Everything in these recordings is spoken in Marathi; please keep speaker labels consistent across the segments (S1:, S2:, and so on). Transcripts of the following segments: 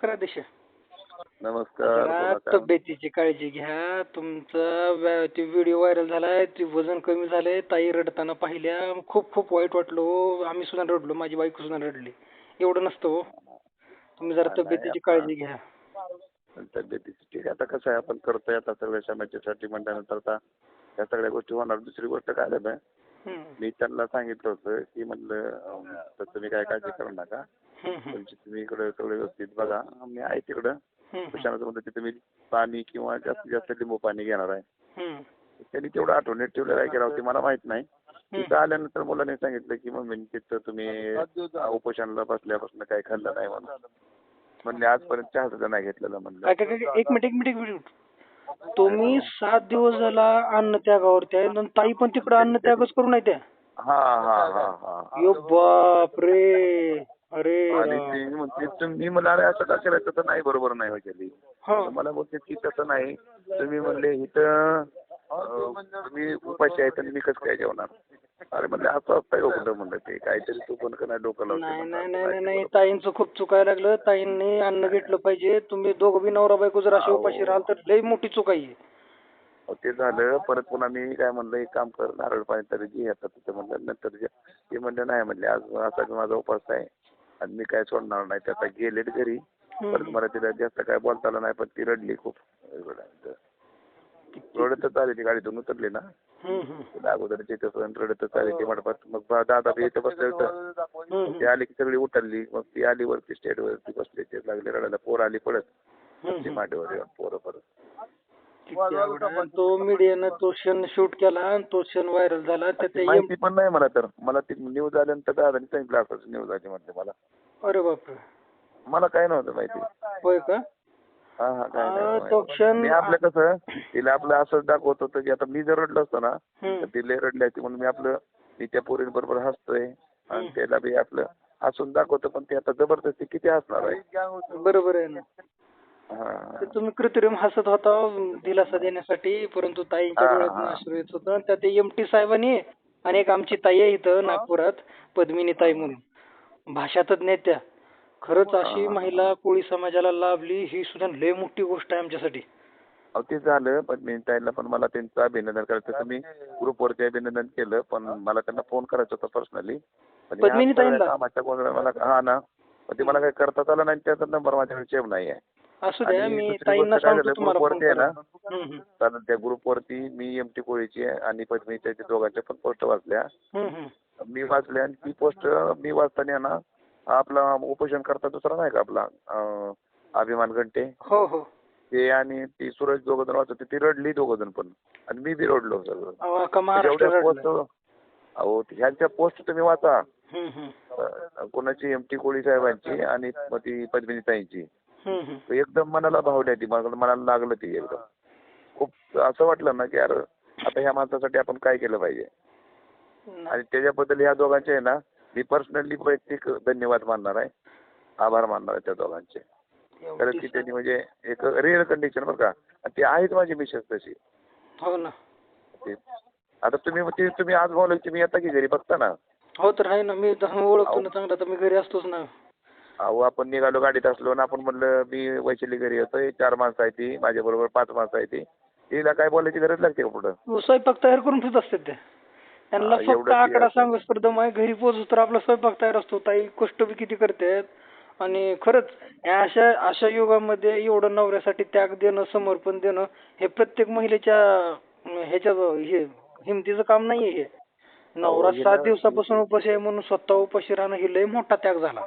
S1: नमस्कार अध्यक्ष
S2: नमस्कार
S1: तब्येतीची काळजी घ्या. तुमचा ते व्हिडिओ व्हायरल झालाय ते वजन कमी झालंय ताई रडताना पाहिल्या. खूप खूप वाईट वाटलो आम्ही सुद्धा रडलो माझी बायको सुद्धा रडली. एवढं नसतं हो. तुम्ही जरा तब्येतीची काळजी घ्या?
S2: तब्येतीची ठीक आहे. आता कसं आहे आपण करतोय आता सगळ्या समाजासाठी म्हटल्यानंतर आता या सगळ्या गोष्टी होणार. दुसरी गोष्ट काय झालं? मी त्यांना सांगितलं होतं की म्हणलं तर तुम्ही काय काळजी करू नका. तुमची तुम्ही इकडं सगळं व्यवस्थित बघा मी आहे तिकडं.
S1: हम्म,
S2: कुशाला म्हणलं तिथे मी पाणी किंवा जास्तीत जास्त लिंबू पाणी घेणार आहे. त्यांनी तेवढं आठवणीत ठेवलं काय केलं होतं मला माहीत नाही. तिथं आल्यानंतर मुलाने सांगितलं की मम्मी तिथं तुम्ही उपोषणाला बसल्यापासून काही खाल्लं नाही म्हणून. म्हणले आजपर्यंत चहा सुद्धा नाही घेतलेला म्हणलं.
S1: एक मिनिट एक मिनिट एक मिनिट. तुम्ही सात दिवस झाला अन्न त्यागावरती आहे आणि ताई पण तिकडं अन्न त्यागच करून आहे त्या.
S2: हा हा हा हा.
S1: यो बाप रे अरे
S2: तुम्ही मला अरे असं का केलं तर नाही बरोबर नाही
S1: हा.
S2: मला बोलते की तसं नाही. तुम्ही म्हणले इथं तुम्ही उपाशी आहेत आणि मी कसं काय जेवणार? अरे म्हणले असं असतं का कुठं? म्हणलं ते. काहीतरी तू पण का नाही डोकं
S1: नाही. नाही नाही नाही नाही ताईंचं खूप चुकायला लागलं. ताईंनी अन्न घेतलं पाहिजे. तुम्ही दोघं बी नवरा बायको जर अशी उपाशी राहाल तर लई मोठी चूक आहे
S2: अहो, ते झालं. परत पुन्हा मी काय म्हणलं एक काम कर नारळ पाणी तरी घे आता तिथं म्हणलं नंतर जे ते म्हणलं नाही म्हणले आज असा माझा उपास आहे. आणि मी काय सोडणार नाही ते आता गेलेत घरी परत मला तिला जास्त काय बोलता आलं नाही पण ती रडली खूप. रडतच आली ती गाडीतून उतरली ना. तिला अगोदर तिथं पण रडतच आली ती म्हणतात मग बा- दादा बी इथं बसले होतं. ती आली की सगळी उतरली मग ती आली वरती स्टेट वरती बसली ते लागले रडायला. पोर आली पडत ती मांडीवर येऊन पोरं परत.
S1: तो मीडियानं तो क्षण शूट केला आणि तो क्षण व्हायरल झाला.
S2: माहिती पण नाही मला तर. मला ती न्यूज आल्यानंतर दादानी सांगितलं असं न्यूज आली म्हणते मला.
S1: अरे बापरे.
S2: मला काय नव्हतं माहिती.
S1: होय का?
S2: हा हा काय नाही
S1: तो
S2: माहिती.
S1: क्षण-
S2: मी आपलं कसं तिला आपलं असं दाखवत होतं की आता मी जर रडलो असतो ना
S1: हम्म,
S2: तर ती लय रडली असती. म्हणून मी आपलं मी त्या पोरींबरोबर हसतोय. आणि त्याला बी आपलं हसून दाखवतो पण ते आता जबरदस्ती किती हसणार आहे?
S1: बरोबर आहे ना.
S2: हा.
S1: ते तुम्ही कृत्रिम हसत होता दिलासा देण्यासाठी परंतु ताईंच्या डोळ्यातून. अश्रू येत होतं. त्यात एम टी साहेबांनी आणि एक आमची ताई आहे इथं नागपुरात पद्मिनी ताई म्हणून. भाषा तज्ञ त्या. खरंच अशी महिला कोळी समाजाला लाभली ही सुद्धा लय मोठी गोष्ट आहे आमच्यासाठी.
S2: अहो ते झालं पण मी ताईला पण मला त्यांचं अभिनंदन करायचं होतं. मी ग्रुपवरती अभिनंदन केलं पण मला त्यांना फोन करायचा होता पर्सनली.
S1: पद्मिनी ताईंना?
S2: मला हा ना. पण ते मला काही करताच आलं नाही त्याचा नंबर माझ्याकडे सेव्ह नाही आहे.
S1: असू द्या
S2: आणि
S1: मी
S2: दुसरी
S1: ताईंना
S2: गोष्ट काय
S1: सांगतो
S2: झालं,
S1: तुम्हाला फोन
S2: ग्रुपवरती आहे ना?
S1: हम्म, हम्म.
S2: कारण त्या ग्रुपवरती मी एम टी कोळीची आणि पद्मीच्या त्या दोघांच्या पण पोस्ट वाचल्या
S1: हम्म, हम्म.
S2: मी वाचल्या आणि ती पोस्ट मी वाचताना ना आपला उपोषण करता दुसरा नाही का आपला अं, अभिमान घंटे
S1: हो हो
S2: ते आणि ती सूरज दोघं जण वाचत होते. ती रडली दोघं जण पण आणि मी बी रडलो सगळं
S1: अहो, महाराष्ट्र
S2: एवढ्या
S1: रडलं.
S2: पोस्ट अहो ह्यांच्या पोस्ट तुम्ही वाचा
S1: हम्म, हम्म.
S2: अं, कोणाची एम टी कोळी साहेबांची आणि मग ती पद्मिनी ताईंची. तर एकदम मनाला भावल्या ती. मनाला लागलं ती एकदम. खूप असं वाटलं ना की यार आता ह्या माणसासाठी आपण काय केलं पाहिजे? आणि त्याच्याबद्दल ह्या दोघांचे आहे ना मी पर्सनली वैयक्तिक धन्यवाद मानणार आहे. आभार मानणार आहे त्या दोघांचे. कारण की त्यांनी म्हणजे एक रिअल कंडिशन बरं का. ती आहेच माझी मिसेस तशी.
S1: हो ना.
S2: आता तुम्ही ती तुम्ही आज बोलाल तुम्ही येता की घरी बघता ना?
S1: हो तर आहे ना. मी ओळखतो ना चांगला. तर मी घरी असतोच ना.
S2: अहो आपण निघालो गाडीत असलो ना आपण म्हणलं मी वैशाली घरी येतोय चार माणसं आहे ती माझ्याबरोबर पाच माणसं आहे ती. तिला काय बोलायची गरज लागते का पुढं?
S1: स्वयंपाक तयार करून ठेवत असतात ते. त्यांना
S2: हा,
S1: फक्त
S2: एवढं
S1: आकडा दम आहे घरी पोहोचू तर आपला स्वयंपाक तयार असतो. ताई कष्ट बी किती करतात. आणि खरंच या अशा अशा युगामध्ये एवढं नवऱ्यासाठी त्याग देणं समर्पण देणं हे प्रत्येक महिलेच्या अं, ह्याच्या हे हिमतीचं काम नाहीये हे. नवरा
S2: हो, हे
S1: सात
S2: ना-
S1: दिवसापासून उपाशी आहे म्हणून स्वतः उपाशी राहणं हे लय मोठा त्याग झाला.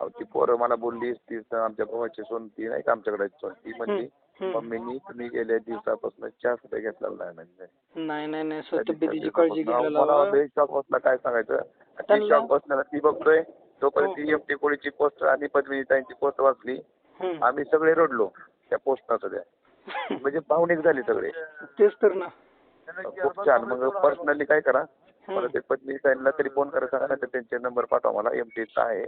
S2: अहो ती पोरं मला बोलली ती आमच्या भावाची सोन ती नाही का आमच्याकडे सोन ती म्हणली. मम्मीनी तुम्ही गेल्या दिवसापासून चहा सुद्धा घेतलेला नाही म्हणजे
S1: नाही नाही नाही काळजी. घ्यायला
S2: मला बसला काय सांगायचं ती
S1: त्यांना-
S2: shock बसला ती बघतोय तोपर्यंत
S1: हो.
S2: ती एमटी कोळीची पोस्ट आणि पद्मिनी ताईंची पोस्ट वाचली. आम्ही सगळे रडलो त्या पोस्ट सगळ्या म्हणजे भावनिक झाले सगळे
S1: तेच तर ना
S2: खूप छान मग पर्सनली काय करा. मला ते पत्नी ताईंना तरी फोन करा सांगा नाही तर त्यांचे नंबर पाठवा मला एमटीचा आहे.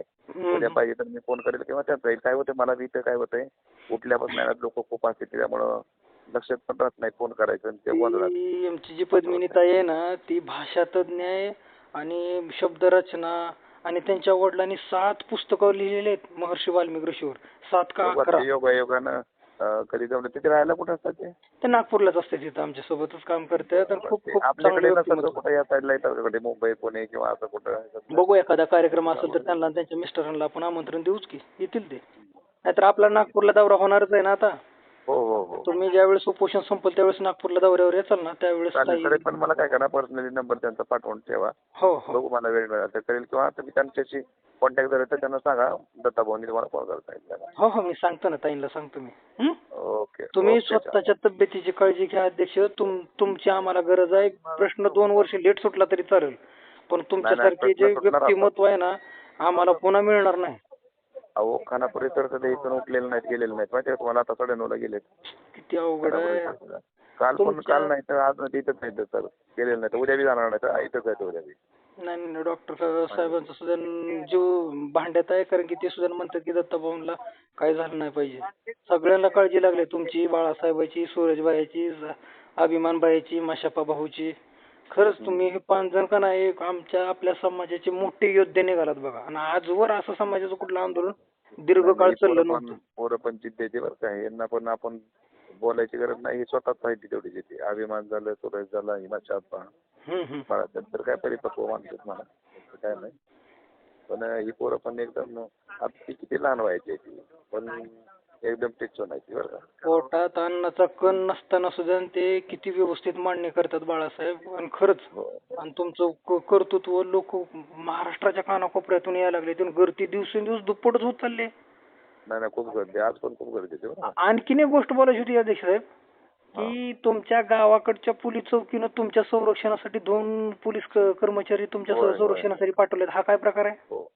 S2: उद्या पाहिजे तर मी फोन करेल किंवा त्यांचा येईल काय होतं मला बी इथं काय होतंय. उठल्यापासून लोक खूप असते त्यामुळं लक्षात पण राहत नाही फोन करायचं आणि ते गोंधळात
S1: ती आमची जी पद्मिनी ताई आहे ना ती भाषा तज्ञ आहे आणि शब्दरचना आणि त्यांच्या वडिलांनी सात पुस्तकं लिहिलेली आहेत महर्षी वाल्मिक ऋषीवर. सात का अकरा?
S2: योगा योगानं कधी जमलं तिथे राहायला कुठं असतात ते?
S1: ते नागपूरलाच असते तिथं आमच्या सोबतच काम करतात आणि खूप खूप
S2: आपल्याकडे
S1: चांगले
S2: नसतं
S1: व्यक्तिमत्व.
S2: कुठं या साईडला येतात का मुंबई पुणे किंवा असं कुठं
S1: बघू एखादा कार्यक्रम असेल तर त्यांना आणि त्यांच्या मिस्टरांना आपण आमंत्रण देऊच की येतील ते. नाहीतर आपला नागपूरला दौरा होणारच आहे ना आता.
S2: हो हो. हो
S1: तुम्ही ज्यावेळेस उपोषण संपल त्यावेळेस नागपूरला दौऱ्यावर येचाल ना त्यावेळेस
S2: चालेल
S1: ताई-
S2: तरी पण मला काय करा पर्सनली नंबर त्यांचा पाठवून ठेवा.
S1: हो हो.
S2: बघू मला वेळ मिळाला तर करेल किंवा तुम्ही त्यांच्याशी कॉन्टॅक्ट झाले तर त्यांना सांगा. दत्ता भाऊनी तुम्हाला कॉल करता येईल.
S1: हो हो मी सांगतो ना ताईंना सांगतो मी. हं?
S2: ओके
S1: तुम्ही
S2: ओके, चालेल.
S1: स्वतःच्या तब्येतीची काळजी घ्या अध्यक्ष. तुम तुमची आम्हाला गरज आहे. प्रश्न दोन वर्ष लेट सुटला तरी चालेल. पण तुमच्यासारखे जे
S2: प्रश्न सुटणार आता.
S1: व्यक्तिमत्व आहे ना आम्हाला पुन्हा मिळणार नाही.
S2: अहो खानापुरी तर कधी इथून उठलेले नाहीत गेलेले नाहीत. माहिती तुम्हाला? आता साडेनऊला गेलेत.
S1: किती अवघड आहे.
S2: काल पण
S1: तुमच्या-
S2: काल नाही तर आज इथंच नाही तर सर. गेलेले नाही तर उद्या बी जाणार नाही तर इथंच आहे उद्या बी.
S1: नाही नाही डॉक्टर साहेबांचा सुद्धा जीव भांड्यात आहे कारण की ते सुद्धा म्हणतात की दत्ताभाऊंला काही झालं नाही पाहिजे. सगळ्यांना काळजी लागली तुमची बाळासाहेबाची सूरजबाईची अभिमानबाईची माशापा भाऊची. खरंच तुम्ही हे पाच जण का नाही एक आमच्या आपल्या समाजाचे मोठे योद्धे निघालात बघा. आणि आजवर असं समाजाचं कुठलं आंदोलन दीर्घकाळ चाललं नव्हतं.
S2: पोरं पण जिद्दीचे बरं का. यांना पण आपण बोलायची गरज नाही. ही स्वतःच माहिती तेवढी जिद्दी. अभिमान झालं सुरेश झाला हिमाचा. मला तर काय परिपक्व माणसं मला काय नाही. पण ही पोरं पण एकदम किती लहान व्हायची ती. पण एकदम टेचून आहे ती बरं का.
S1: पोटात अन्नाचा कण नसताना सुद्धा ते किती व्यवस्थित मांडणी करतात बाळासाहेब. आणि खरंच
S2: हो.
S1: आणि तुमचं क- कर्तृत्व लोक महाराष्ट्राच्या कानाकोपऱ्यातून यायला लागले. तुम्ही गर्दी दिवसेंदिवस दुप्पटच होत चालले
S2: नाही नाही खूप गर्दी आज पण खूप गर्दी आहे बरं का.
S1: आणखीन एक गोष्ट बोलायची होती अध्यक्ष साहेब की तुमच्या गावाकडच्या पोलीस चौकीनं तुमच्या संरक्षणासाठी दोन पोलीस क- कर्मचारी तुमच्या
S2: होय, होय.
S1: संरक्षणासाठी पाठवलेत. हा काय प्रकार आहे?
S2: हो.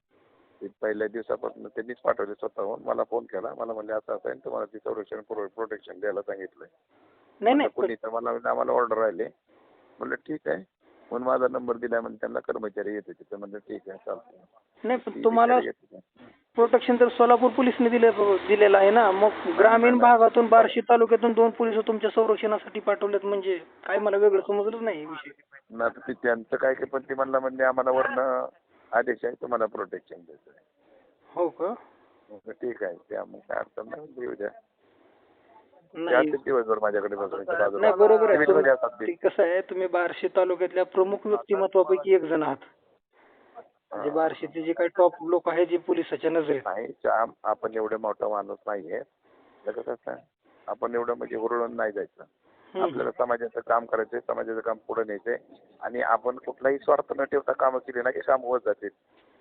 S2: ती पहिल्या दिवसापासून त्यांनीच पाठवले स्वतःहून. मला फोन केला. मला म्हणले असं असं आहे. तुम्हाला ती संरक्षण प्रोटेक्शन द्यायला सांगितलंय.
S1: नाही नाही
S2: कोणी तर मला आम्हाला ऑर्डर राहिले. म्हणलं ठीक आहे. म्हणून माझा नंबर दिला म्हणजे त्यांना कर्मचारी येते तिथे म्हणलं ठीक आहे चालतं
S1: नाही पण तुम्हाला. प्रोटेक्शन तर सोलापूर पोलिसने दिले दिलेलं आहे ना. मग ग्रामीण भागातून बार्शी तालुक्यातून दोन पोलीस तुमच्या संरक्षणासाठी पाठवलेत म्हणजे काय मला वेगळं समजलंच नाही विषय.
S2: आता ते त्यांचं काय काय पण ती म्हणलं म्हणजे आम्हाला वरनं आदेश आहे तुम्हाला प्रोटेक्शन द्यायचं आहे
S1: हो का?
S2: म्हणलं ठीक आहे. त्या मग काय अडचण नाही. देऊ द्या.
S1: नाही.
S2: असते दिवसभर माझ्याकडे बसवायच्या बाजूला
S1: नाही बरोबर आहे.
S2: असतात ते.
S1: कसं आहे तुम्ही बार्शी तालुक्यातल्या प्रमुख व्यक्तिमत्वापैकी एक जण आहात. म्हणजे बार्शीचे जे काही टॉप लोक आहेत जे पोलिसाच्या नजरेत.
S2: नाही आपण एवढे मोठा माणूस नाहीये. तर कसं आहे, आपण एवढं म्हणजे हुरळून नाही जायचं. आपल्याला समाजाचं काम करायचंय समाजाचं काम पुढे न्यायचंय. आणि आपण कुठलाही स्वार्थ न ठेवता कामं केली ना की काम होत जाते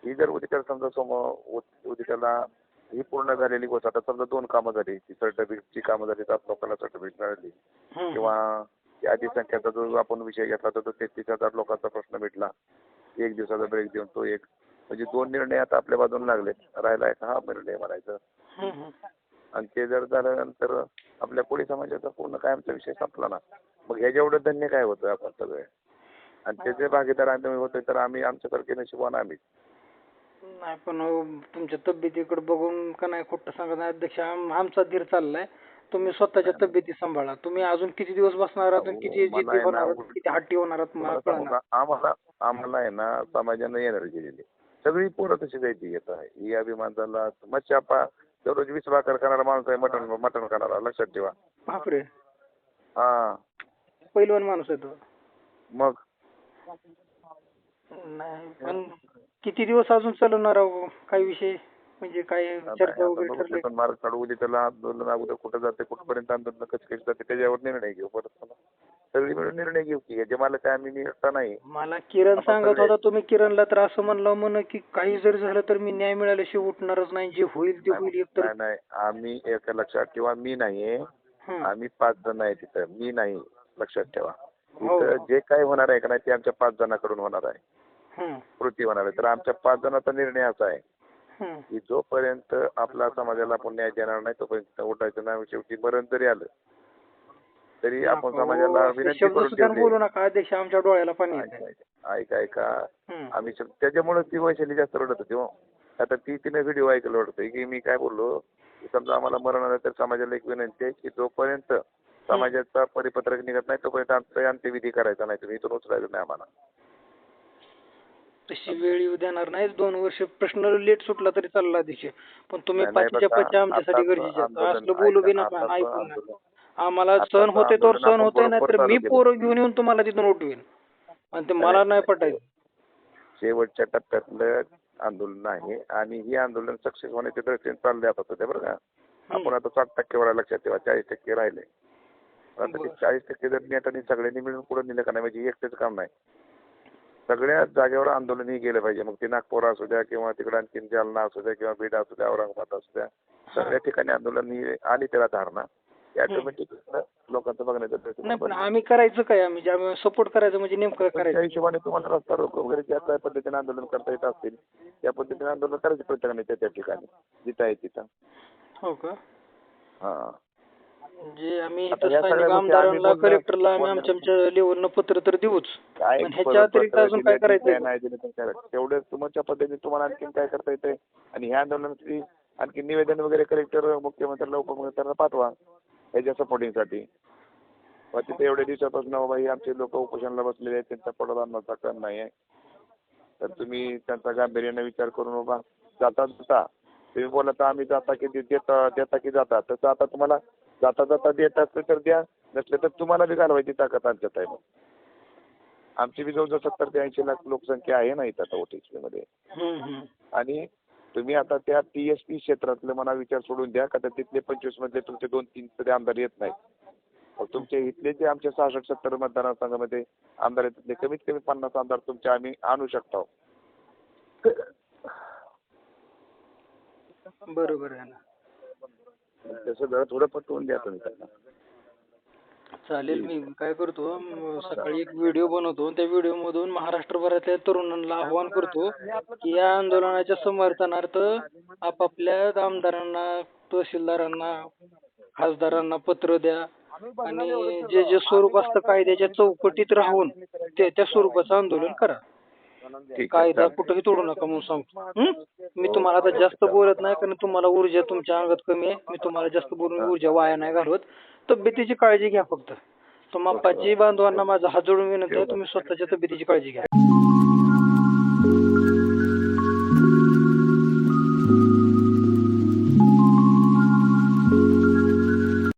S2: ही जर उद्या समजा समोर उद्या त्याला ही पूर्ण झालेली गोष्ट. आता समजा दोन कामं झाली. ती सर्टिफिकेटची कामं झाली तर लोकांना सर्टिफिकेट मिळाली. किंवा आधी संख्याचा जो आपण विषय घेतला तर तो तेहतीस हजार लोकांचा प्रश्न मिटला. एक दिवसाचा ब्रेक देऊन तो एक. म्हणजे दोन निर्णय आता आपल्या बाजूने लागले राहिला एक हा निर्णय म्हणायचं. आणि ते जर झाल्यानंतर आपल्या कोळी समाजाचा पूर्ण कायमचा विषय संपला ना. मग ह्याच्या एवढं धन्य काय होतं आपण सगळे? आणि त्याचे भागीदार आम्ही होतोय तर आम्ही आमच्यासारखे नशिबान आम्ही.
S1: नाही पण तुमच्या तब्येतीकडे बघून का नाही खोटं सांगत नाही? अध्यक्ष आम- आमचा धीर चाललाय. तुम्ही स्वतःच्या तब्येती सांभाळा. तुम्ही अजून किती दिवस बसणार आहात आणि किती
S2: मला
S1: जिद्दी
S2: आहे ना,
S1: होणार आहात, किती हट्टी होणार आहात मला
S2: तुम्हाला सांगू
S1: कळणार.
S2: का, आम्हाला आम्हाला आहे ना समाजानं एनर्जी दिली. सगळी पोरं तशी जायची येत आहे. ही अभिमान झाला मच्छापा दररोज वीस भाकर खाणारा माणूस आहे मटण मटण खाणारा लक्षात ठेवा.
S1: बापरे.
S2: हा.
S1: पहिलवान माणूस आहे तो.
S2: मग?
S1: नाही पण किती दिवस अजून चालवणार आहो? काही विषय? म्हणजे काय चर्चा वगैरे ठरली?
S2: पण मार्ग काढू उद्या त्याला आंदोलन अगोदर कुठं जाते कुठपर्यंत आंदोलन कशी कशी जाते त्याच्यावर निर्णय घेऊ परत. सगळी मिळून निर्णय घेऊ की मला काय आम्ही निघता नाही.
S1: मला किरण सांगत होता तुम्ही किरणला तर असं म्हणलं म्हण की काही जरी झालं तर मी न्याय मिळाल्याशिवाय उठणारच नाही. जे होईल ते होईल एकतर
S2: नाही नाही. आम्ही एक लक्षात ठेवा मी नाहीये.
S1: हं.
S2: आम्ही पाच जण आहे तिथं. मी नाही लक्षात ठेवा.
S1: हो.
S2: तिथं जे काय होणार आहे का नाही ते आमच्या पाच जणांकडून होणार आहे.
S1: हं.
S2: कृती होणार आहे. तर आमच्या पाच जणांचा निर्णय असा आहे
S1: हं.
S2: की जोपर्यंत आपल्या समाजाला आपण न्याय देणार नाही तोपर्यंत उठायचं नाही. शेवटी मरण जरी आलं तरी आपण समाजाला
S1: हो,
S2: विनंती
S1: शब्द
S2: करून
S1: सुद्धा बोलू नका. अध्यक्ष आमच्या डोळ्याला पाणी येतंय.
S2: ऐका ऐका
S1: हं.
S2: आम्ही त्याच्यामुळे ती वैशाली जास्त रडत होती हो. आता ती तिने व्हिडिओ ऐकलं वाटतंय की मी काय बोललो? की समजा आम्हाला मरण आलं तर समाजाला एक विनंती आहे की जोपर्यंत समाजाचा परिपत्रक निघत नाही तोपर्यंत आमचा अंत्यविधी करायचा नाही. तुम्ही इथून उचलायचं नाही आम्हाला.
S1: तशी वेळ येऊ देणार नाही दोन वर्ष प्रश्न लेट सुटला तरी चालला दिशे पण तुम्ही
S2: नाही, नाही
S1: पाचीच्या
S2: बघा,
S1: पाची आमच्यासाठी
S2: आताचं
S1: गरजेचे आहेत.
S2: आंदोलन
S1: असलं बोलू बी
S2: ऐका,
S1: नका ऐकून
S2: आंदोलन.
S1: आम्हाला सहन होते तर
S2: आपण
S1: होते नाही तर मी पोरं घेऊन येऊन तुम्हाला तिथून उठवीन. आणि ते मला नाही पटायचं.
S2: शेवटच्या टप्प्यातलं आंदोलन आहे आणि हे आंदोलन सक्सेस होण्याच्या दृष्टीने चालले आता सध्या बरं का? आपण आता टक्के वर लक्षात ठेवा चाळीस टक्के राहिले. आता ते. चाळीस टक्के जर नेटाने सगळ्यांनी मिळून पुढे नेलं का नाही म्हणजे एकटेच काम नाही. सगळ्या जागेवर आंदोलन ही गेलं पाहिजे. मग ते नागपूर असू द्या किंवा तिकडे आणखीन जालना असू द्या किंवा बीड असू द्या औरंगाबाद असू द्या सगळ्या ठिकाणी आंदोलन ही आली त्याला धारणा. ऑटोमॅटिक लोकांचं बघण्याचा
S1: नाही पण. आम्ही करायचं काय? आम्ही ज्या सपोर्ट करायचं म्हणजे नेमकं
S2: त्या
S1: करायचं.
S2: हिशोबाने तुम्हाला रस्ता रोको वगैरे ज्या काय पद्धतीने आंदोलन करता येत असतील त्या पद्धतीने आंदोलन करायचे प्रत्येकाने त्या त्या ठिकाणी जिथं आहे तिथं.
S1: हो का?
S2: हा.
S1: म्हणजे आम्ही
S2: आता
S1: इथं
S2: या सगळ्या
S1: स्थानिक
S2: गोष्टी आम्ही
S1: आमदारांना कलेक्टरला आम्ही आमच्या आमच्या लेवलनं पत्र तर देऊच.
S2: काय
S1: पण ह्याच्या अतिरिक्त अजून काय
S2: करायचं? तेवढं तुमच्या पद्धतीने तुम्हाला आणखीन काय करता येतंय? आणि ह्या आंदोलनाची आणखी निवेदन वगैरे कलेक्टर मुख्यमंत्र्याला उपमुख्यमंत्र्यांना पाठवा. ह्याच्या सपोर्टिंगसाठी मग तिथे एवढ्या दिवसापासून बाबा हे आमचे लोक उपोषणाला बसलेले आहेत त्यांचा पडदानाचा कण नाही आहे. तर तुम्ही त्यांचा गांभीर्याने विचार करून बाबा जाता जाता. तुम्ही बोला तर आम्ही जाता की देता देता की जाता. तसं आता तुम्हाला जाता जाता देत असलं तर द्या नसलं तर तुम्हाला बी घालवायची ताकद आमच्यात आहे मग आमची बी जवळजवळ सत्तर ते ऐंशी लाख लोकसंख्या आहे ना इथं आता OTC मध्ये.
S1: हम्म, हम्म.
S2: आणि तुम्ही आता त्या टी एस पी क्षेत्रातले मला विचार सोडून द्या का तर तिथले पंचवीस मधले तुमचे दोन तीन तरी आमदार येत नाहीत. तुमचे इथले जे आमचे सहासष्ट सत्तर मतदारसंघामध्ये आमदार आहेत तिथले कमीत कमी पन्नास आमदार तुमचे आम्ही आणू शकतो.
S1: बरोबर आहे ना.
S2: तसं जरा थोडं पटवून द्या तुम्ही त्यांना.
S1: चालेल मी काय करतो म, सकाळी एक व्हिडिओ बनवतो त्या व्हिडिओ मधून महाराष्ट्रभरातल्या तरुणांना आव्हान करतो की या आंदोलनाच्या समर्थनार्थ आपापल्या आमदारांना तहसीलदारांना खासदारांना पत्र द्या आणि जे जे स्वरूप असतं कायद्याच्या चौकटीत राहून ते त्या स्वरूपाचं आंदोलन करा. कायदा. कुठंही तोडू नका म्हणून सांगतो? मी तुम्हाला आता जास्त बोलत नाही कारण तुम्हाला ऊर्जा तुमच्या अंगात कमी आहे. मी तुम्हाला जास्त बोलून ऊर्जा वाया नाही घालवत. तब्येतीची काळजी घ्या फक्त. तो मापाची बांधवांना माझा हात जोडून विनंती आहे तुम्ही स्वतःच्या तब्येतीची काळजी घ्या.